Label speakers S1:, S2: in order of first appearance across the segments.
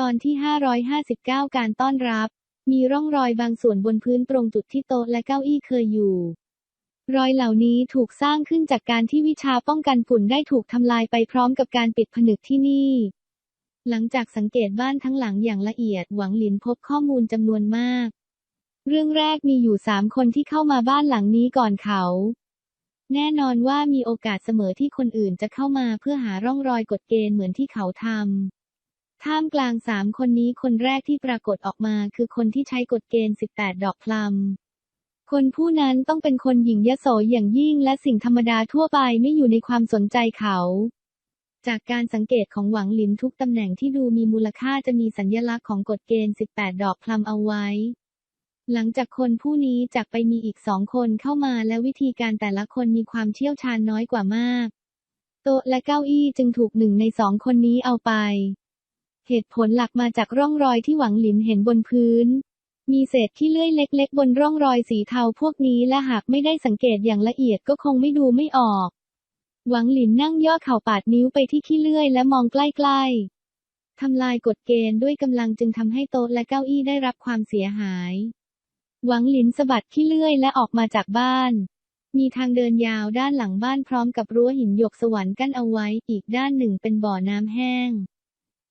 S1: ตอนที่ 559 การต้อนรับ มีร่องรอยบางส่วนบนพื้นตรงจุดที่โต๊ะและเก้าอี้เคยอยู่ รอยเหล่านี้ถูกสร้างขึ้นจากการที่วิชาป้องกันฝุ่นได้ถูกทำลายไปพร้อมกับการปิดผนึกที่นี่ หลังจากสังเกตบ้านทั้งหลังอย่างละเอียดหวังหลินพบข้อมูลจำนวนมาก เรื่องแรกมีอยู่สามคนที่เข้ามาบ้านหลังนี้ก่อนเขาแน่นอนว่ามีโอกาสเสมอที่คนอื่นจะเข้ามาเพื่อหาร่องรอยกฎเกณฑ์เหมือนที่เขาทำ ท่ามกลางสามคนนี้คนแรกที่ปรากฏออกมาคือคนที่ใช้กฎเกณฑ์ 18 ดอกพลัม คนผู้นั้นต้องเป็นคนหญิงยโสอย่างยิ่งและสิ่งธรรมดาทั่วไปไม่อยู่ในความสนใจเขา จากการสังเกตของหวังหลินทุกตำแหน่งที่ดูมีมูลค่าจะมีสัญญลักษณ์ของกฎเกณฑ์ 18 ดอกพลัมเอาไว้ หลังจากคนผู้นี้จากไปมีอีกสองคนเข้ามาและวิธีการแต่ละคนมีความเชี่ยวชาญน้อยกว่ามาก โต๊ะและเก้าอี้จึงถูกหนึ่งในสองคนนี้เอาไป เหตุผลหลักมาจากร่องรอยที่หวังหลินเห็นบนพื้น มีเศษขี้เลื่อยเล็ก ๆ บนร่องรอยสีเทาพวกนี้และหากไม่ได้สังเกตอย่างละเอียดก็คงไม่ดูไม่ออก หวังหลินนั่งย่อเข่าปาดนิ้วไปที่ขี้เลื่อยและมองใกล้ๆทำลายกฎเกณฑ์ด้วยกำลังจึงทำให้โต๊ะและเก้าอี้ได้รับความเสียหาย หวังหลินสะบัดขี้เลื่อยและออกมาจากบ้านมีทางเดินยาวด้านหลังบ้านพร้อมกับรั้วหินหยกสวรรค์กั้นเอาไว้ อีกด้านหนึ่งเป็นบ่อน้ำแห้ง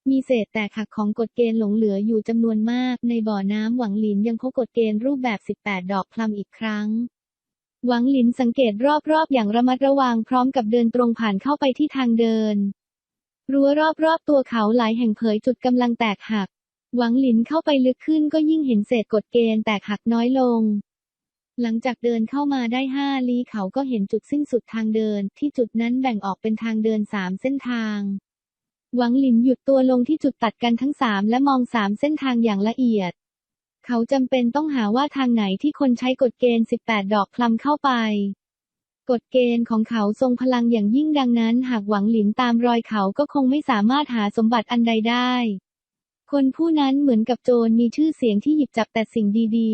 S1: มีเศษแตกหักของกฎเกณฑ์หลงเหลืออยู่จำนวนมาก ในบ่อน้ำหวังหลินยังพบกฎเกณฑ์รูปแบบ 18 ดอกพลัมอีกครั้ง หวังหลินสังเกตรอบๆ อย่างระมัดระวังพร้อมกับเดินตรงผ่านเข้าไปที่ทางเดิน รั้วรอบๆ ตัวเขาหลายแห่งเผยจุดกำลังแตกหัก หวังหลินเข้าไปลึกขึ้นก็ยิ่งเห็นเศษกฎเกณฑ์แตกหักน้อยลง หลังจากเดินเข้ามาได้ห้าลี้เขาก็เห็นจุดสิ้นสุดทางเดิน ที่จุดนั้นแบ่งออกเป็นทางเดินสามเส้นทาง หวังหลินหยุดตัวลงที่จุดตัดกันทั้งสามและมองสามเส้นทางอย่างละเอียด เขาจำเป็นต้องหาว่าทางไหนที่คนใช้กฎเกณฑ์ 18 ดอกพลัมเข้าไป กฎเกณฑ์ของเขาทรงพลังอย่างยิ่งดังนั้นหากหวังหลินตามรอยเขาก็คงไม่สามารถหาสมบัติอันใดได้ คนผู้นั้นเหมือนกับโจรมีชื่อเสียงที่หยิบจับแต่สิ่งดี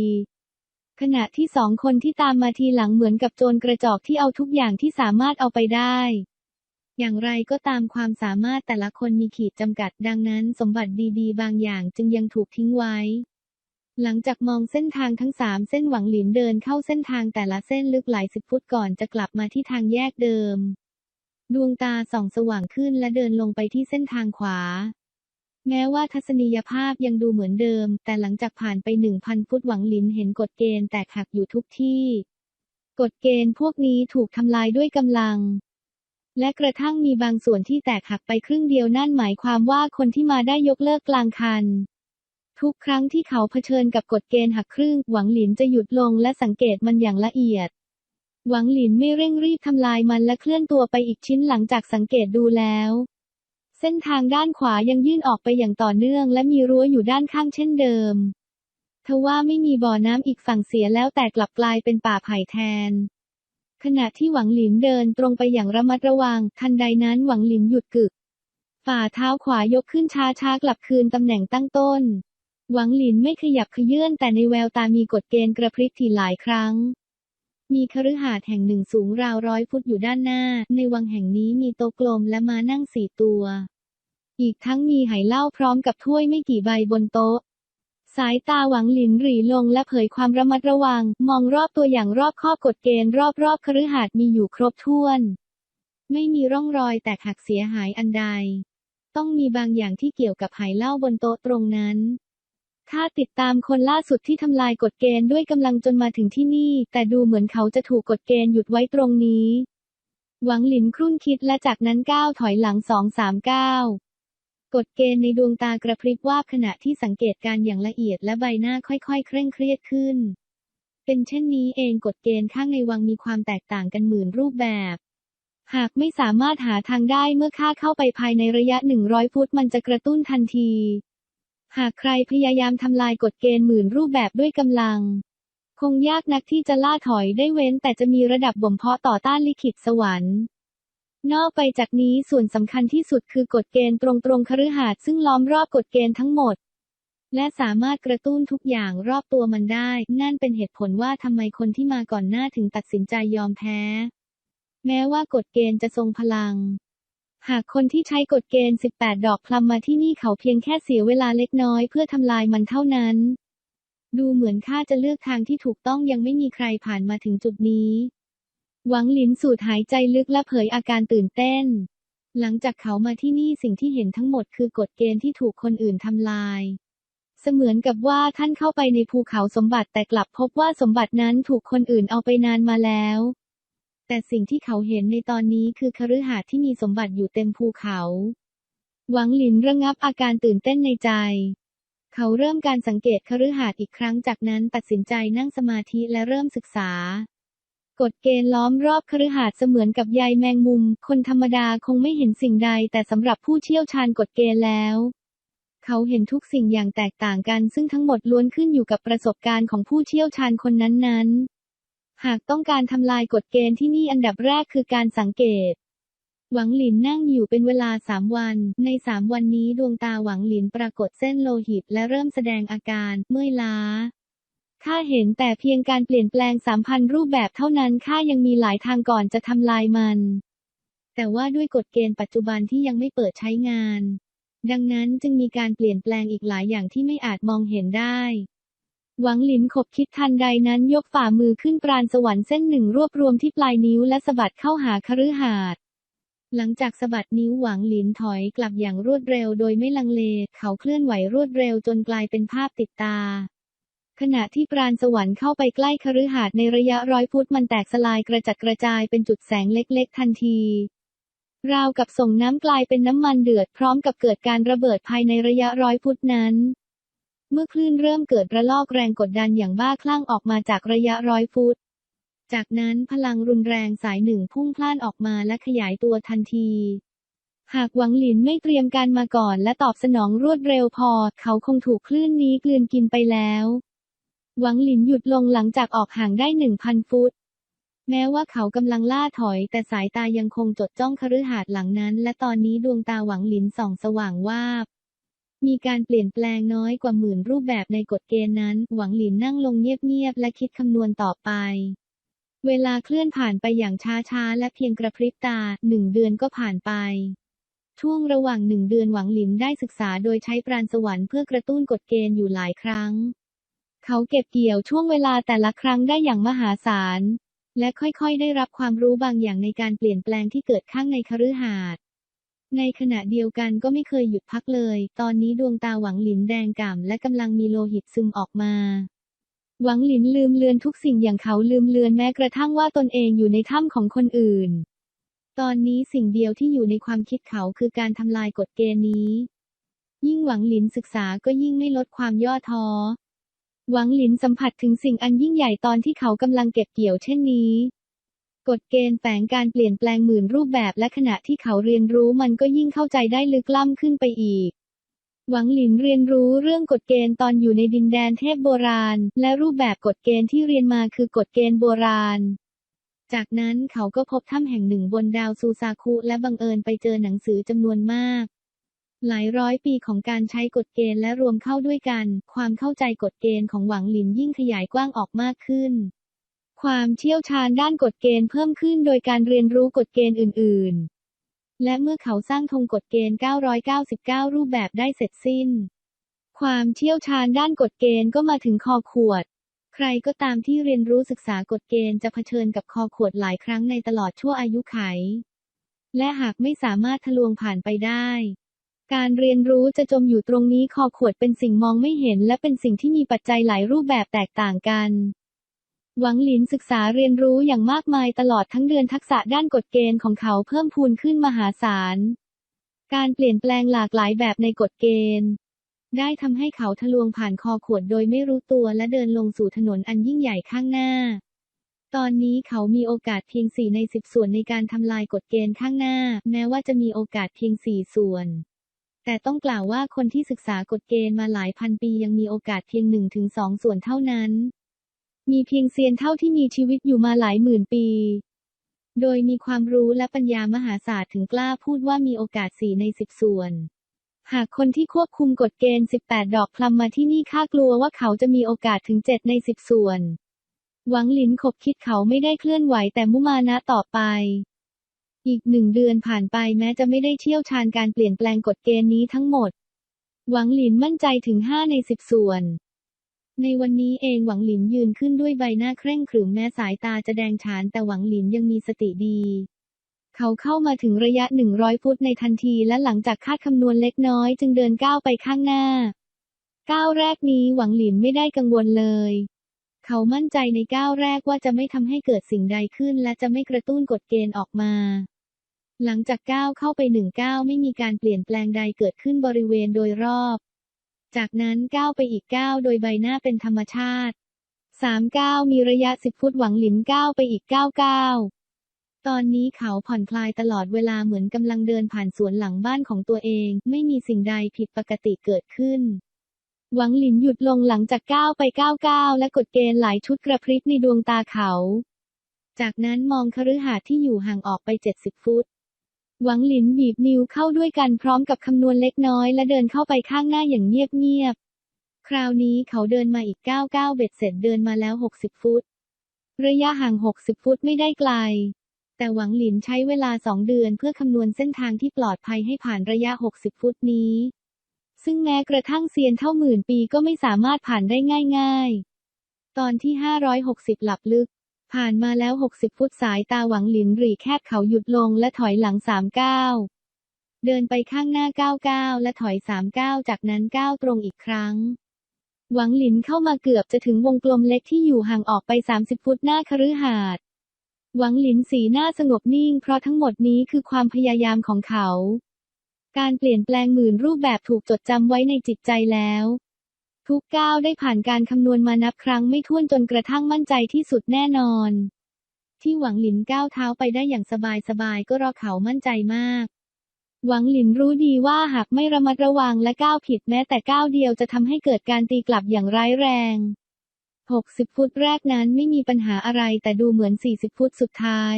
S1: ๆ ขณะที่สองคนที่ตามมาทีหลังเหมือนกับโจรกระจอกที่เอาทุกอย่างที่สามารถเอาไปได้ อย่างไรก็ตามความสามารถแต่ละคนมีขีดจำกัดดังนั้น สมบัติดีๆ บางอย่างจึงยังถูกทิ้งไว้ หลังจากมองเส้นทางทั้งสามเส้นหวังหลินเดินเข้าเส้นทางแต่ละเส้นลึกหลายสิบฟุตก่อนจะกลับมาที่ทางแยกเดิม ดวงตาส่องสว่างขึ้นและเดินลงไปที่เส้นทางขวา แม้ว่าทัศนียภาพยังดูเหมือนเดิม แต่หลังจากผ่านไปหนึ่งพันฟุตหวังหลินเห็นกฎเกณฑ์แตกหักอยู่ทุกที่ กฎเกณฑ์พวกนี้ถูกทำลายด้วยกำลัง และกระทั่งมีบางส่วนที่แตกหักไปครึ่งเดียวนั่นหมายความว่าคนที่มาได้ยกเลิกกลางคัน ทุกครั้งที่เขาเผชิญกับกฎเกณฑ์หักครึ่ง หวังหลินจะหยุดลงและสังเกตมันอย่างละเอียด หวังหลินไม่เร่งรีบทำลายมันและเคลื่อนตัวไปอีกชิ้นหลังจากสังเกตดูแล้ว เส้นทางด้านขวายังยื่นออกไปอย่างต่อเนื่อง และมีรั้วอยู่ด้านข้างเช่นเดิมทว่าไม่มีบ่อน้ำอีกฝั่งเสียแล้วแต่กลับกลายเป็นป่าไผ่แทน ขณะที่หวังหลินเดินตรงไปอย่างระมัดระวัง ทันใดนั้นหวังหลินหยุดกึก ฝ่าเท้าขวายกขึ้นช้าช้ากลับคืนตำแหน่งตั้งต้น หวังหลินไม่ขยับขยื่นแต่ในแววตามีกฎเกณฑ์กระพริบทีหลายครั้ง มีคฤหาสน์แห่งหนึ่งสูงราวร้อยฟุตอยู่ด้านหน้า ในวังแห่งนี้มีโต๊ะกลมและม้านั่งสี่ตัว อีกทั้งมีไหเหล้าพร้อมกับถ้วยไม่กี่ใบบนโต๊ะายตาหวังหลินหรีลงและเผยความระมัดระวัง มองรอบตัวอย่างรอบข้อกฎเกณฑ์รอบๆคฤหาสน์มีอยู่ครบถ้วน ไม่มีร่องรอยแตกหักเสียหายอันใด ต้องมีบางอย่างที่เกี่ยวกับไหเหล้าบนโต๊ะตรงนั้นข้าติดตามคนล่าสุดที่ทำลายกฎเกณฑ์ด้วยกำลังจนมาถึงที่นี่ แต่ดูเหมือนเขาจะถูกกฎเกณฑ์หยุดไว้ตรงนี้ หวังหลินครุ่นคิดและจากนั้นก้าวถอยหลังสองสามก้าว กฎเกณฑ์ในดวงตากระพริบวาบขณะที่สังเกตการอย่างละเอียดและใบหน้าค่อยๆ เคร่งเครียดขึ้น เป็นเช่นนี้เองกฎเกณฑ์ข้างในวังมีความแตกต่างกันหมื่นรูปแบบ หากไม่สามารถหาทางได้เมื่อข้าเข้าไปภายในระยะ 100 ฟุตมันจะกระตุ้นทันที หากใครพยายามทำลายกฎเกณฑ์หมื่นรูปแบบด้วยกำลัง คงยากนักที่จะล่าถอยได้เว้นแต่จะมีระดับบ่มเพาะต่อต้านลิขิตสวรรค์ นอกไปจากนี้ส่วนสำคัญที่สุดคือกฎเกณฑ์ตรงๆคฤหาสน์ซึ่งล้อมรอบกฎเกณฑ์ทั้งหมด และสามารถกระตุ้นทุกอย่างรอบตัวมันได้ นั่นเป็นเหตุผลว่าทำไมคนที่มาก่อนหน้าถึงตัดสินใจยอมแพ้ แม้ว่ากฎเกณฑ์จะทรงพลัง หากคนที่ใช้กฎเกณฑ์ 18 ดอกพลัมมาที่นี่เขาเพียงแค่เสียเวลาเล็กน้อยเพื่อทำลายมันเท่านั้น ดูเหมือนข้าจะเลือกทางที่ถูกต้องยังไม่มีใครผ่านมาถึงจุดนี้ หวังหลินสูดหายใจลึกและเผยอาการตื่นเต้น หลังจากเขามาที่นี่สิ่งที่เห็นทั้งหมดคือกฎเกณฑ์ที่ถูกคนอื่นทำลาย เสมือนกับว่าท่านเข้าไปในภูเขาสมบัติแต่กลับพบว่าสมบัตินั้นถูกคนอื่นเอาไปนานมาแล้ว แต่สิ่งที่เขาเห็นในตอนนี้คือคฤหาสน์ที่มีสมบัติอยู่เต็มภูเขา หวังหลินระงับอาการตื่นเต้นในใจเขาเริ่มการสังเกตคฤหาสน์อีกครั้งจากนั้นตัดสินใจนั่งสมาธิและเริ่มศึกษา กฎเกณฑ์ล้อมรอบคฤหาสน์เสมือนกับใยแมงมุม คนธรรมดาคงไม่เห็นสิ่งใด แต่สำหรับผู้เชี่ยวชาญกฎเกณฑ์แล้ว เขาเห็นทุกสิ่งอย่างแตกต่างกัน ซึ่งทั้งหมดล้วนขึ้นอยู่กับประสบการณ์ของผู้เชี่ยวชาญคนนั้นๆ หากต้องการทำลายกฎเกณฑ์ที่นี่อันดับแรกคือการสังเกตหวังหลินนั่งอยู่เป็นเวลาสามวัน ในสามวันนี้ดวงตาหวังหลินปรากฏเส้นโลหิตและเริ่มแสดงอาการเมื่อยล้า ข้าเห็นแต่เพียงการเปลี่ยนแปลงสามพันรูปแบบเท่านั้นข้ายังมีหลายทางก่อนจะทำลายมัน แต่ว่าด้วยกฎเกณฑ์ปัจจุบันที่ยังไม่เปิดใช้งาน ดังนั้นจึงมีการเปลี่ยนแปลงอีกหลายอย่างที่ไม่อาจมองเห็นได้ หวังหลินขบคิดทันใดนั้นยกฝ่ามือขึ้นปราณสวรรค์เส้นหนึ่งรวบรวมที่ปลายนิ้วและสะบัดเข้าหาคฤหาสน์หลังจากสะบัดนิ้วหวังหลินถอยกลับอย่างรวดเร็วโดยไม่ลังเล เขาเคลื่อนไหวรวดเร็วจนกลายเป็นภาพติดตา ขณะที่ปราณสวรรค์เข้าไปใกล้คฤหาสน์ในระยะร้อยฟุตมันแตกสลายกระจัดกระจายเป็นจุดแสงเล็กๆ ทันที ราวกับส่งน้ำกลายเป็นน้ำมันเดือดพร้อมกับเกิดการระเบิดภายในระยะร้อยฟุตนั้น เมื่อคลื่นเริ่มเกิดระลอกแรงกดดันอย่างบ้าคลั่งออกมาจากระยะร้อยฟุต จากนั้นพลังรุนแรงสายหนึ่งพุ่งพล่านออกมาและขยายตัวทันทีหากหวังหลินไม่เตรียมการมาก่อนและตอบสนองรวดเร็วพอ เขาคงถูกคลื่นนี้กลืนกินไปแล้ว หวังหลินหยุดลงหลังจากออกห่างได้หนึ่งพันฟุต แม้ว่าเขากำลังล่าถอย แต่สายตายังคงจดจ้องคฤหาสน์หลังนั้น และตอนนี้ดวงตาหวังหลินส่องสว่างวาบ มีการเปลี่ยนแปลงน้อยกว่าหมื่นรูปแบบในกฎเกณฑ์นั้น หวังหลินนั่งลงเงียบๆและคิดคำนวณต่อไป เวลาเคลื่อนผ่านไปอย่างช้าๆและเพียงกระพริบตาหนึ่งเดือนก็ผ่านไปช่วงระหว่างหนึ่งเดือนหวังหลินได้ศึกษาโดยใช้ปราณสวรรค์เพื่อกระตุ้นกฎเกณฑ์อยู่หลายครั้ง เขาเก็บเกี่ยวช่วงเวลาแต่ละครั้งได้อย่างมหาศาล และค่อยๆ ได้รับความรู้บางอย่างในการเปลี่ยนแปลงที่เกิดข้างในคฤหาสน์ในขณะเดียวกันก็ไม่เคยหยุดพักเลย ตอนนี้ดวงตาหวังหลินแดงก่ำและกำลังมีโลหิตซึมออกมา หวังหลินลืมเลือนทุกสิ่งอย่างเขาลืมเลือนแม้กระทั่งว่าตนเองอยู่ในถ้ำของคนอื่น ตอนนี้สิ่งเดียวที่อยู่ในความคิดเขาคือการทำลายกฎเกณฑ์นี้ ยิ่งหวังหลินศึกษาก็ยิ่งไม่ลดความย่อท้อ หวังหลินสัมผัสถึงสิ่งอันยิ่งใหญ่ตอนที่เขากำลังเก็บเกี่ยวเช่นนี้ กฎเกณฑ์แฝงการเปลี่ยนแปลงหมื่นรูปแบบและขณะที่เขาเรียนรู้มันก็ยิ่งเข้าใจได้ลึกล้ำขึ้นไปอีก หวังหลินเรียนรู้เรื่องกฎเกณฑ์ตอนอยู่ในดินแดนเทพโบราณ และรูปแบบกฎเกณฑ์ที่เรียนมาคือกฎเกณฑ์โบราณ จากนั้นเขาก็พบถ้ำแห่งหนึ่งบนดาวซูซาคุและบังเอิญไปเจอหนังสือจำนวนมาก หลายร้อยปีของการใช้กฎเกณฑ์และรวมเข้าด้วยกัน ความเข้าใจกฎเกณฑ์ของหวังหลินยิ่งขยายกว้างออกมากขึ้น ความเชี่ยวชาญด้านกฎเกณฑ์เพิ่มขึ้นโดยการเรียนรู้กฎเกณฑ์อื่น ๆ และเมื่อเขาสร้างธงกฎเกณฑ์ 999 รูปแบบได้เสร็จสิ้น ความเชี่ยวชาญด้านกฎเกณฑ์ก็มาถึงคอขวด ใครก็ตามที่เรียนรู้ศึกษากฎเกณฑ์จะเผชิญกับคอขวดหลายครั้งในตลอดชั่วอายุไข และหากไม่สามารถทะลวงผ่านไปได้ การเรียนรู้จะจมอยู่ตรงนี้คอขวดเป็นสิ่งมองไม่เห็น และเป็นสิ่งที่มีปัจจัยหลายรูปแบบแตกต่างกัน หวังหลินศึกษาเรียนรู้อย่างมากมายตลอดทั้งเดือนทักษะด้านกฎเกณฑ์ของเขาเพิ่มพูนขึ้นมหาศาล การเปลี่ยนแปลงหลากหลายแบบในกฎเกณฑ์ ได้ทำให้เขาทะลวงผ่านคอขวดโดยไม่รู้ตัวและเดินลงสู่ถนนอันยิ่งใหญ่ข้างหน้า ตอนนี้เขามีโอกาสเพียง4ใน10ส่วนในการทำลายกฎเกณฑ์ข้างหน้า แม้ว่าจะมีโอกาสเพียง4ส่วน แต่ต้องกล่าวว่าคนที่ศึกษากฎเกณฑ์มาหลายพันปียังมีโอกาสเพียง1-2ส่วนเท่านั้น มีเพียงเซียนเท่าที่มีชีวิตอยู่มาหลายหมื่นปี โดยมีความรู้และปัญญามหาศาลถึงกล้าพูดว่ามีโอกาส4ใน10ส่วน หากคนที่ควบคุมกฎเกณฑ์ 18 ดอกพลัมมาที่นี่ข้ากลัวว่าเขาจะมีโอกาสถึง7ใน10ส่วน หวังหลินขบคิดเขาไม่ได้เคลื่อนไหวแต่มุมานะต่อไป อีกหนึ่งเดือนผ่านไปแม้จะไม่ได้เชี่ยวชาญการเปลี่ยนแปลงกฎเกณฑ์นี้ทั้งหมด หวังหลินมั่นใจถึง 5 ใน 10 ส่วน ในวันนี้เองหวังหลินยืนขึ้นด้วยใบหน้าเคร่งขรึมแม้สายตาจะแดงฉานแต่หวังหลินยังมีสติดี เขาเข้ามาถึงระยะ 100 ฟุตในทันทีและหลังจากคาดคำนวณเล็กน้อยจึงเดินก้าวไปข้างหน้า ก้าวแรกนี้หวังหลินไม่ได้กังวลเลยเขามั่นใจในก้าวแรกว่าจะไม่ทำให้เกิดสิ่งใดขึ้นและจะไม่กระตุ้นกฎเกณฑ์ออกมา หลังจากก้าวเข้าไปหนึ่งก้าวไม่มีการเปลี่ยนแปลงใดเกิดขึ้นบริเวณโดยรอบ จากนั้นก้าวไปอีกก้าวโดยใบหน้าเป็นธรรมชาติสามก้าวมีระยะสิบฟุตหวังหลินก้าวไปอีกก้าวก้าวตอนนี้เขาผ่อนคลายตลอดเวลาเหมือนกำลังเดินผ่านสวนหลังบ้านของตัวเอง ไม่มีสิ่งใดผิดปกติเกิดขึ้น หวังหลินหยุดลงหลังจากก้าวไปก้าวก้าวและกดเกณฑ์หลายชุดกระพริบในดวงตาเขา จากนั้นมองคฤหาสน์ที่อยู่ห่างออกไปเจ็ดสิบฟุต หวังหลินบีบนิ้วเข้าด้วยกันพร้อมกับคำนวณเล็กน้อยและเดินเข้าไปข้างหน้าอย่างเงียบๆ คราวนี้เขาเดินมาอีกก้าวก้าวเบ็ดเสร็จเดินมาแล้วหกสิบฟุต ระยะห่างหกสิบฟุตไม่ได้ไกล แต่หวังหลินใช้เวลาสองเดือนเพื่อคำนวณเส้นทางที่ปลอดภัยให้ผ่านระยะ 60 ฟุตนี้ ซึ่งแม้กระทั่งเซียนเท่าหมื่นปีก็ไม่สามารถผ่านได้ง่าย ๆ ตอนที่ 560 หลับลึก ผ่านมาแล้ว 60 ฟุตสายตาหวังหลินหรีแคบเขาหยุดลงและถอยหลังสามก้าวเดินไปข้างหน้าก้าวก้าวและถอยสามก้าวจากนั้นก้าตรงอีกครั้ง หวังหลินเข้ามาเกือบจะถึงวงกลมเล็กที่อยู่ห่างออกไป 30 ฟุตหน้าคฤหาสน์หวังหลินสีหน้าสงบนิ่ง เพราะทั้งหมดนี้คือความพยายามของเขา การเปลี่ยนแปลงหมื่นรูปแบบถูกจดจำไว้ในจิตใจแล้ว ทุกก้าวได้ผ่านการคำนวณมานับครั้งไม่ถ้วนจนกระทั่งมั่นใจที่สุดแน่นอน ที่หวังหลินก้าวเท้าไปได้อย่างสบายๆก็ราะเขามั่นใจมาก หวังหลินรู้ดีว่าหากไม่ระมัดระวังและก้าวผิดแม้แต่ก้าวเดียวจะทำให้เกิดการตีกลับอย่างร้ายแรง 60 ฟุตแรกนั้นไม่มีปัญหาอะไรแต่ดูเหมือน 40 ฟุตสุดท้าย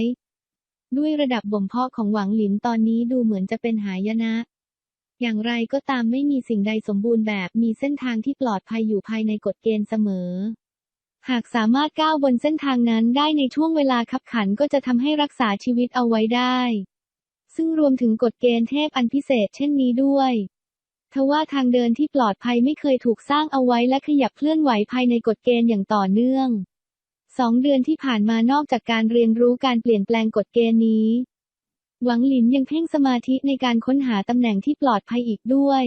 S1: ด้วยระดับบ่มเพาะของหวังหลินตอนนี้ดูเหมือนจะเป็นหายนะ อย่างไรก็ตามไม่มีสิ่งใดสมบูรณ์แบบ มีเส้นทางที่ปลอดภัยอยู่ภายในกฎเกณฑ์เสมอ หากสามารถก้าวบนเส้นทางนั้นได้ในช่วงเวลาคับขันก็จะทำให้รักษาชีวิตเอาไว้ได้ ซึ่งรวมถึงกฎเกณฑ์เทพอันพิเศษเช่นนี้ด้วยทว่าทางเดินที่ปลอดภัยไม่เคยถูกสร้างเอาไว้และขยับเคลื่อนไหวภายในกฎเกณฑ์อย่างต่อเนื่องสองเดือนที่ผ่านมานอกจากการเรียนรู้การเปลี่ยนแปลงกฎเกณฑ์นี้ หวังหลินยังเพ่งสมาธิในการค้นหาตำแหน่งที่ปลอดภัยอีกด้วย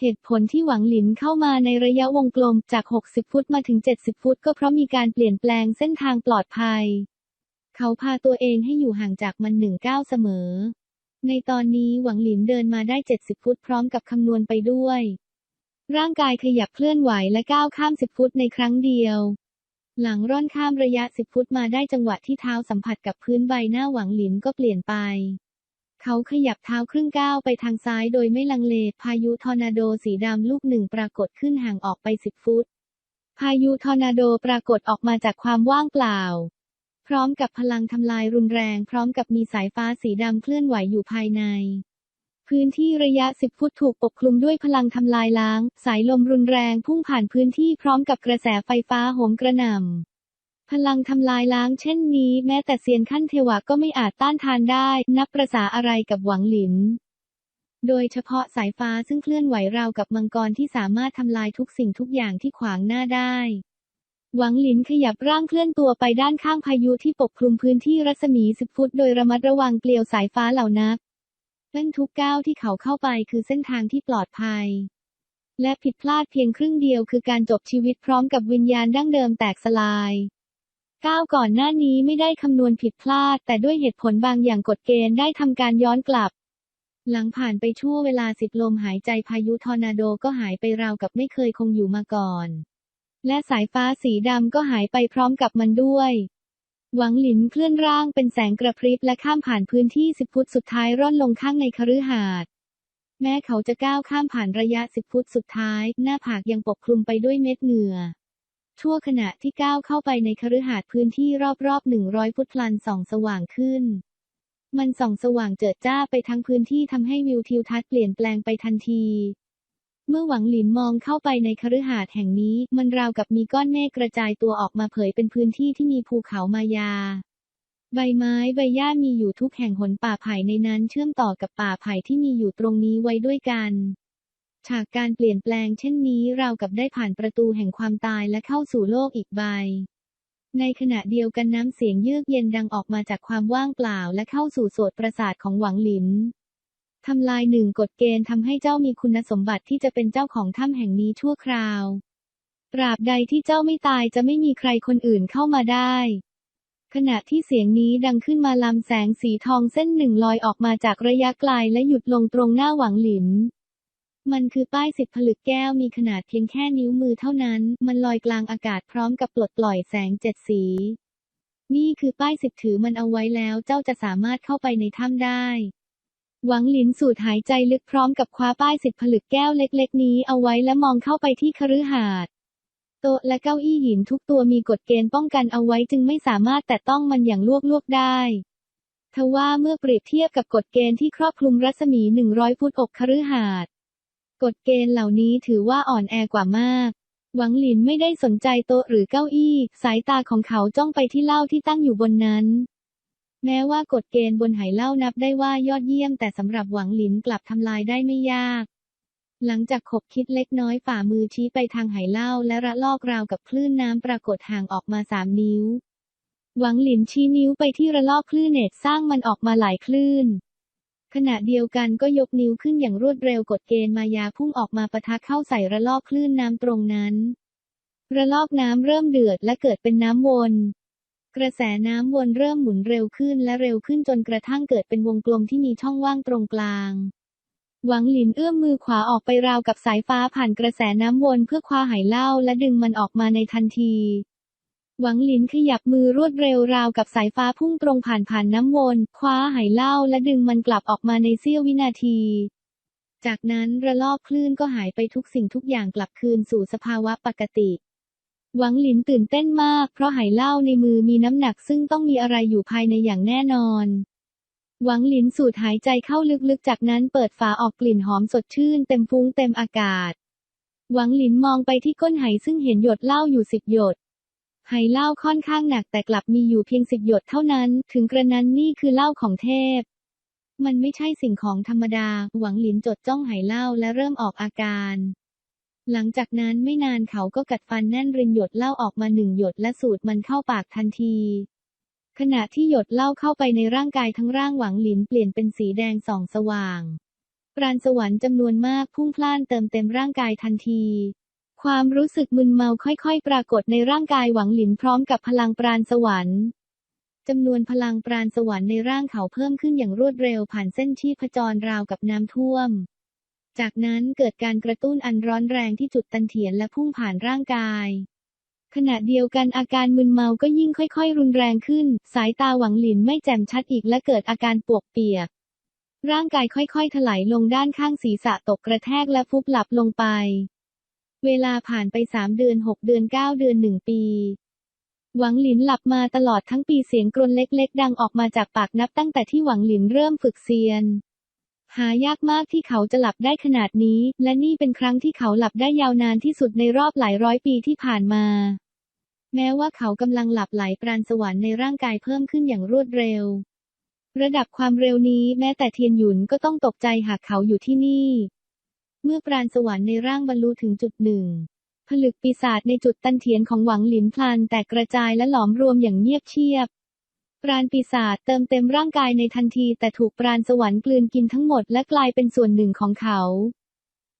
S1: เหตุผลที่หวังหลินเข้ามาในระยะวงกลมจาก 60 ฟุตมาถึง 70 ฟุต ก็เพราะมีการเปลี่ยนแปลงเส้นทางปลอดภัย เขาพาตัวเองให้อยู่ห่างจากมันหนึ่งก้าวเสมอ ในตอนนี้หวังหลินเดินมาได้ 70 ฟุตพร้อมกับคำนวณไปด้วย ร่างกายขยับเคลื่อนไหวและก้าวข้าม 10 ฟุตในครั้งเดียว หลังร่อนข้ามระยะ10ฟุตมาได้จังหวะที่เท้าสัมผัสกับพื้นใบหน้าหวังหลินก็เปลี่ยนไป เขาขยับเท้าครึ่งก้าวไปทางซ้ายโดยไม่ลังเล พายุทอร์นาโดสีดำลูกหนึ่งปรากฏขึ้นห่างออกไป10ฟุต พายุทอร์นาโดปรากฏออกมาจากความว่างเปล่า พร้อมกับพลังทำลายรุนแรง พร้อมกับมีสายฟ้าสีดำเคลื่อนไหวอยู่ภายใน พื้นที่ระยะ 10 ฟุตถูกปกคลุมด้วยพลังทำลายล้าง สายลมรุนแรงพุ่งผ่านพื้นที่พร้อมกับกระแสไฟฟ้าโหมกระหน่ำ พลังทำลายล้างเช่นนี้แม้แต่เซียนขั้นเทวะก็ไม่อาจต้านทานได้ นับประษาอะไรกับหวังหลิน โดยเฉพาะสายฟ้าซึ่งเคลื่อนไหวราวกับมังกรที่สามารถทำลายทุกสิ่งทุกอย่างที่ขวางหน้าได้หวังหลินขยับร่างเคลื่อนตัวไปด้านข้างพายุที่ปกคลุมพื้นที่รัศมี10ฟุตโดยระมัดระวังเกลียวสายฟ้าเหล่านับ เล่นทุกก้าวที่เขาเข้าไปคือเส้นทางที่ปลอดภัย และผิดพลาดเพียงครึ่งเดียวคือการจบชีวิตพร้อมกับวิญญาณดั้งเดิมแตกสลายก้าวก่อนหน้านี้ไม่ได้คำนวณผิดพลาด แต่ด้วยเหตุผลบางอย่างกฎเกณฑ์ได้ทำการย้อนกลับ หลังผ่านไปชั่วเวลาสิบลมหายใจพายุทอร์นาโดก็หายไปราวกับไม่เคยคงอยู่มาก่อน และสายฟ้าสีดำก็หายไปพร้อมกับมันด้วย หวังหลินเคลื่อนร่างเป็นแสงกระพริบและข้ามผ่านพื้นที่สิบฟุตสุดท้ายร่อนลงข้างในคฤหาสน์แม้เขาจะก้าวข้ามผ่านระยะสิบฟุตสุดท้าย หน้าผากยังปกคลุมไปด้วยเม็ดเหงื่อชั่วขณะที่ก้าวเข้าไปในคฤหาสน์พื้นที่รอบๆหนึ่งร้อยฟุตพลันส่องสว่างขึ้น มันส่องสว่างเจิดจ้าไปทั้งพื้นที่ทำให้วิวทิวทัศน์เปลี่ยนแปลงไปทันที เมื่อหวังหลินมองเข้าไปในคฤหาสน์แห่งนี้ มันราวกับมีก้อนเมฆกระจายตัวออกมาเผยเป็นพื้นที่ที่มีภูเขามายา ใบไม้ใบหญ้ามีอยู่ทุกแห่งหนป่าไผ่ในนั้นเชื่อมต่อกับป่าไผ่ที่มีอยู่ตรงนี้ไว้ด้วยกันฉากการเปลี่ยนแปลงเช่นนี้ราวกับได้ผ่านประตูแห่งความตายและเข้าสู่โลกอีกใบ ในขณะเดียวกันน้ำเสียงเยือกเย็นดังออกมาจากความว่างเปล่าและเข้าสู่โสตประสาทของหวังหลิน ทำลายหนึ่งกฎเกณฑ์ทำให้เจ้ามีคุณสมบัติที่จะเป็นเจ้าของถ้ำแห่งนี้ชั่วคราว ตราบใดที่เจ้าไม่ตายจะไม่มีใครคนอื่นเข้ามาได้ ขณะที่เสียงนี้ดังขึ้นมาลำแสงสีทองเส้นหนึ่งลอยออกมาจากระยะไกลและหยุดลงตรงหน้าหวังหลิน มันคือป้ายสิบผลึกแก้วมีขนาดเพียงแค่นิ้วมือเท่านั้น มันลอยกลางอากาศพร้อมกับปลดปล่อยแสงเจ็ดสี นี่คือป้ายสิบถือมันเอาไว้แล้วเจ้าจะสามารถเข้าไปในถ้ำได้ หวังหลินสูดหายใจลึกพร้อมกับคว้าป้ายสิบผลึกแก้วเล็กๆ นี้เอาไว้และมองเข้าไปที่คฤหาสน์โต๊ะและเก้าอี้หินทุกตัวมีกฎเกณฑ์ป้องกันเอาไว้จึงไม่สามารถแตะต้องมันอย่างลวกๆได้ทว่าเมื่อเปรียบเทียบกับกฎเกณฑ์ที่ครอบคลุมรัศมี 100 ฟุตอกคฤหาสน์กฎเกณฑ์เหล่านี้ถือว่าอ่อนแอกว่ามาก หวังหลินไม่ได้สนใจโต๊ะหรือเก้าอี้ สายตาของเขาจ้องไปที่เหล้าที่ตั้งอยู่บนนั้น แม้ว่ากฎเกณฑ์บนไหเล้านับได้ว่ายอดเยี่ยมแต่สำหรับหวังหลินกลับทำลายได้ไม่ยาก หลังจากขบคิดเล็กน้อยฝ่ามือชี้ไปทางไหเล้าและระลอกราวกับคลื่นน้ำปรากฏห่างออกมาสามนิ้ว หวังหลินชี้นิ้วไปที่ระลอกคลื่นเนตสร้างมันออกมาหลายคลื่น ขณะเดียวกันก็ยกนิ้วขึ้นอย่างรวดเร็วกดเกณฑ์มายาพุ่งออกมาปะทะเข้าใส่ระลอกคลื่นน้ำตรงนั้น ระลอกน้ำเริ่มเดือดและเกิดเป็นน้ำวน กระแสน้ำวนเริ่มหมุนเร็วขึ้นและเร็วขึ้นจนกระทั่งเกิดเป็นวงกลมที่มีช่องว่างตรงกลาง หวังหลินเอื้อมมือขวาออกไปราวกับสายฟ้าผ่านกระแสน้ำวนเพื่อคว้าไหเหล้าและดึงมันออกมาในทันที หวังหลินขยับมือรวดเร็วราวกับสายฟ้าพุ่งตรงผ่านผ่านน้ำวน คว้าไหเหล้าและดึงมันกลับออกมาในเสี้ยววินาทีจากนั้นระลอกคลื่นก็หายไปทุกสิ่งทุกอย่างกลับคืนสู่สภาวะปกติ หวังหลินตื่นเต้นมาก เพราะไหเหล้าในมือมีน้ำหนักซึ่งต้องมีอะไรอยู่ภายในอย่างแน่นอน หวังหลินสูดหายใจเข้าลึกๆ จากนั้นเปิดฝาออกกลิ่นหอมสดชื่นเต็มฟุ้งเต็มอากาศ หวังหลินมองไปที่ก้นไหซึ่งเห็นหยดเหล้าอยู่สิบหยดไหเหล้าค่อนข้างหนักแต่กลับมีอยู่เพียงสิบหยดเท่านั้น ถึงกระนั้นนี่คือเหล้าของเทพ มันไม่ใช่สิ่งของธรรมดา หวังหลินจดจ้องไหเหล้าและเริ่มออกอาการ หลังจากนั้นไม่นานเขาก็กัดฟันแน่นรินหยดเหล้าออกมาหนึ่งหยดและสูดมันเข้าปากทันที ขณะที่หยดเหล้าเข้าไปในร่างกายทั้งร่างหวังหลินเปลี่ยนเป็นสีแดงส่องสว่างปราณสวรรค์จำนวนมากพุ่งพล่านเติมเต็มร่างกายทันที ความรู้สึกมึนเมาค่อยๆ ปรากฏในร่างกายหวังหลินพร้อมกับพลังปราณสวรรค์จำนวนพลังปราณสวรรค์ในร่างเขาเพิ่มขึ้นอย่างรวดเร็วผ่านเส้นชีพจรราวกับน้ำท่วม จากนั้นเกิดการกระตุ้นอันร้อนแรงที่จุดตันเถียนและพุ่งผ่านร่างกาย ขณะเดียวกันอาการมึนเมาก็ยิ่งค่อยๆ รุนแรงขึ้น สายตาหวังหลินไม่แจ่มชัดอีกและเกิดอาการปวกเปียก ร่างกายค่อยๆ ถลายลงด้านข้างศีรษะตกกระแทกและฟุบหลับลงไป เวลาผ่านไปสามเดือนหกเดือนเก้าเดือนหนึ่งปีหวังหลินหลับมาตลอดทั้งปีเสียงกรนเล็กๆ ดังออกมาจากปากนับตั้งแต่ที่หวังหลินเริ่มฝึกเซียน หายากมากที่เขาจะหลับได้ขนาดนี้ และนี่เป็นครั้งที่เขาหลับได้ยาวนานที่สุดในรอบหลายร้อยปีที่ผ่านมา แม้ว่าเขากำลังหลับไหลปราณสวรรค์ในร่างกายเพิ่มขึ้นอย่างรวดเร็ว ระดับความเร็วนี้แม้แต่เทียนหยุนก็ต้องตกใจหากเขาอยู่ที่นี่ เมื่อปราณสวรรค์ในร่างบรรลุถึงจุดหนึ่ง ผลึกปีศาจในจุดตันเทียนของหวังหลินพลันแตกกระจายและหลอมรวมอย่างเงียบเชียบ ปราณปีศาจเติมเต็มร่างกายในทันที แต่ถูกปราณสวรรค์กลืนกินทั้งหมดและกลายเป็นส่วนหนึ่งของเขา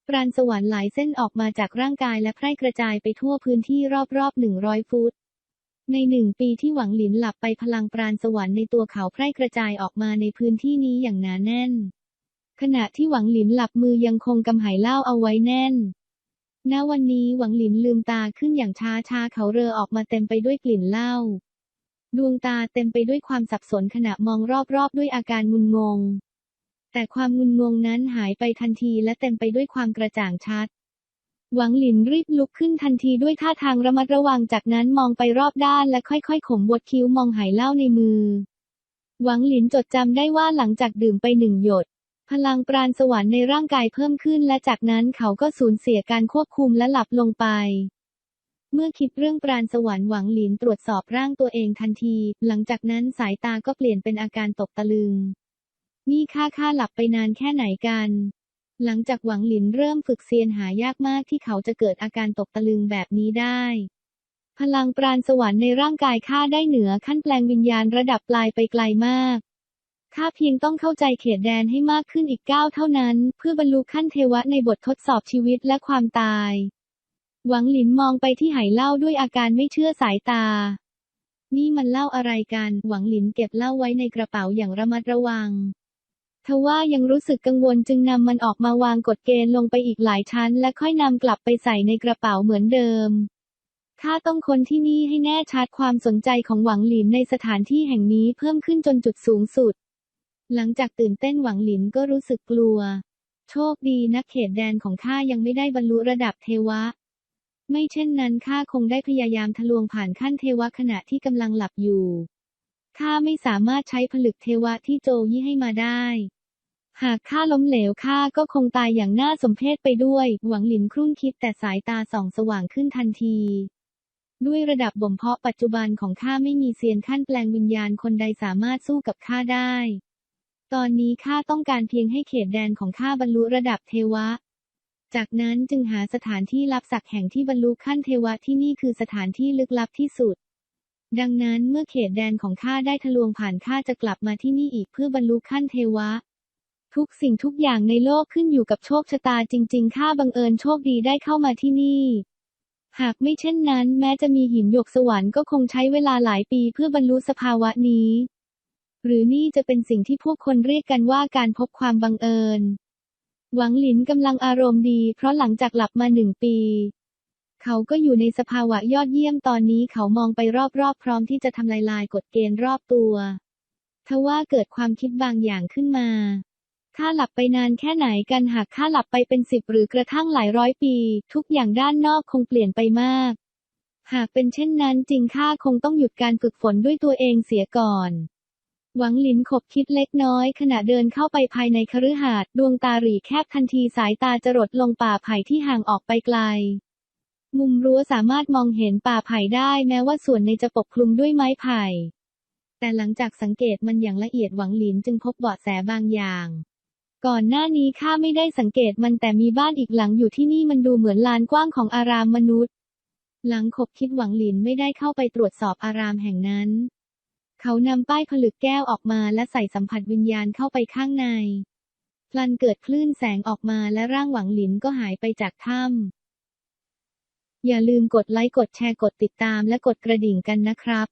S1: ปราณสวรรค์หลายเส้นออกมาจากร่างกายและแพร่กระจายไปทั่วพื้นที่รอบๆหนึ่งร้อยฟุต ในหนึ่งปีที่หวังหลินหลับไปพลังปราณสวรรค์ในตัวเขาแพร่กระจายออกมาในพื้นที่นี้อย่างหนาแน่น ขณะที่หวังหลินหลับมือยังคงกำไหเหล้าเอาไว้แน่น ณ วันนี้หวังหลินลืมตาขึ้นอย่างช้าชาเขาเรอออกมาเต็มไปด้วยกลิ่นเหล้า ดวงตาเต็มไปด้วยความสับสนขณะมองรอบๆด้วยอาการงุนงง แต่ความงุนงงนั้นหายไปทันทีและเต็มไปด้วยความกระจ่างชัด หวังหลินรีบลุกขึ้นทันทีด้วยท่าทางระมัดระวังจากนั้นมองไปรอบด้านและค่อยๆขมบดคิ้วมองไหเหล้าในมือ หวังหลินจดจำได้ว่าหลังจากดื่มไปหนึ่งหยดพลังปราณสวรรค์ในร่างกายเพิ่มขึ้นและจากนั้นเขาก็สูญเสียการควบคุมและหลับลงไป เมื่อคิดเรื่องปราณสวรรค์หวังหลินตรวจสอบร่างตัวเองทันที หลังจากนั้นสายตาก็เปลี่ยนเป็นอาการตกตะลึง นี่ข้าข้าหลับไปนานแค่ไหนกัน หลังจากหวังหลินเริ่มฝึกเซียนหายากมากที่เขาจะเกิดอาการตกตะลึงแบบนี้ได้ พลังปราณสวรรค์ในร่างกายข้าได้เหนือขั้นแปลงวิญญาณระดับปลายไปไกลมากข้าเพียงต้องเข้าใจเขตแดนให้มากขึ้นอีกก้าวเท่านั้น เพื่อบรรลุขั้นเทวะในบททดสอบชีวิตและความตาย หวังหลินมองไปที่ไหเหล้าด้วยอาการไม่เชื่อสายตา นี่มันเหล้าอะไรกัน หวังหลินเก็บเหล้าไว้ในกระเป๋าอย่างระมัดระวังทว่ายังรู้สึกกังวลจึงนำมันออกมาวางกฎเกณฑ์ลงไปอีกหลายชั้น และค่อยนำกลับไปใส่ในกระเป๋าเหมือนเดิมข้าต้องคนที่นี่ให้แน่ชัดความสนใจของหวังหลินในสถานที่แห่งนี้เพิ่มขึ้นจนจุดสูงสุด หลังจากตื่นเต้นหวังหลินก็รู้สึกกลัว โชคดีนักเขตแดนของข้ายังไม่ได้บรรลุระดับเทวะ ไม่เช่นนั้นข้าคงได้พยายามทะลวงผ่านขั้นเทวะขณะที่กำลังหลับอยู่ ข้าไม่สามารถใช้ผลึกเทวะที่โจยี่ให้มาได้ หากข้าล้มเหลวข้าก็คงตายอย่างน่าสมเพชไปด้วย หวังหลินครุ่นคิดแต่สายตาส่องสว่างขึ้นทันที ด้วยระดับบ่มเพาะปัจจุบันของข้าไม่มีเซียนขั้นแปลงวิญญาณคนใดสามารถสู้กับข้าได้ตอนนี้ข้าต้องการเพียงให้เขตแดนของข้าบรรลุระดับเทวะ จากนั้นจึงหาสถานที่ลับสักแห่งที่บรรลุขั้นเทวะที่นี่คือสถานที่ลึกลับที่สุด ดังนั้นเมื่อเขตแดนของข้าได้ทะลวงผ่านข้าจะกลับมาที่นี่อีกเพื่อบรรลุขั้นเทวะ ทุกสิ่งทุกอย่างในโลกขึ้นอยู่กับโชคชะตาจริง ๆ ข้าบังเอิญโชคดีได้เข้ามาที่นี่ หากไม่เช่นนั้น แม้จะมีหินหยกสวรรค์ก็คงใช้เวลาหลายปีเพื่อบรรลุสภาวะนี้ หรือนี่จะเป็นสิ่งที่พวกคนเรียกกันว่าการพบความบังเอิญ หวังหลินกำลังอารมณ์ดี เพราะหลังจากหลับมาหนึ่งปี เขาก็อยู่ในสภาวะยอดเยี่ยมตอนนี้เขามองไปรอบๆ พร้อมที่จะทำลายลายกฎเกณฑ์รอบตัวทว่าเกิดความคิดบางอย่างขึ้นมาข้าหลับไปนานแค่ไหนกันหากข้าหลับไปเป็นสิบหรือกระทั่งหลายร้อยปี ทุกอย่างด้านนอกคงเปลี่ยนไปมาก หากเป็นเช่นนั้นจริงข้าคงต้องหยุดการฝึกฝนด้วยตัวเองเสียก่อน หวังหลินขบคิดเล็กน้อย ขณะเดินเข้าไปภายในคฤหาสน์ดวงตาหรี่แคบทันทีสายตาจรดลงป่าไผ่ที่ห่างออกไปไกล มุมรั้วสามารถมองเห็นป่าไผ่ได้แม้ว่าส่วนในจะปกคลุมด้วยไม้ไผ่ แต่หลังจากสังเกตมันอย่างละเอียดหวังหลินจึงพบเบาะแสบางอย่าง ก่อนหน้านี้ข้าไม่ได้สังเกตมันแต่มีบ้านอีกหลังอยู่ที่นี่มันดูเหมือนลานกว้างของอารามมนุษย์ หลังคบคิดหวังหลินไม่ได้เข้าไปตรวจสอบอารามแห่งนั้น เขานำป้ายผลึกแก้วออกมาและใส่สัมผัสวิญญาณเข้าไปข้างใน พลันเกิดคลื่นแสงออกมาและร่างหวังหลินก็หายไปจากถ้ำอย่าลืมกดไลค์กดแชร์กดติดตามและกดกระดิ่งกันนะครับ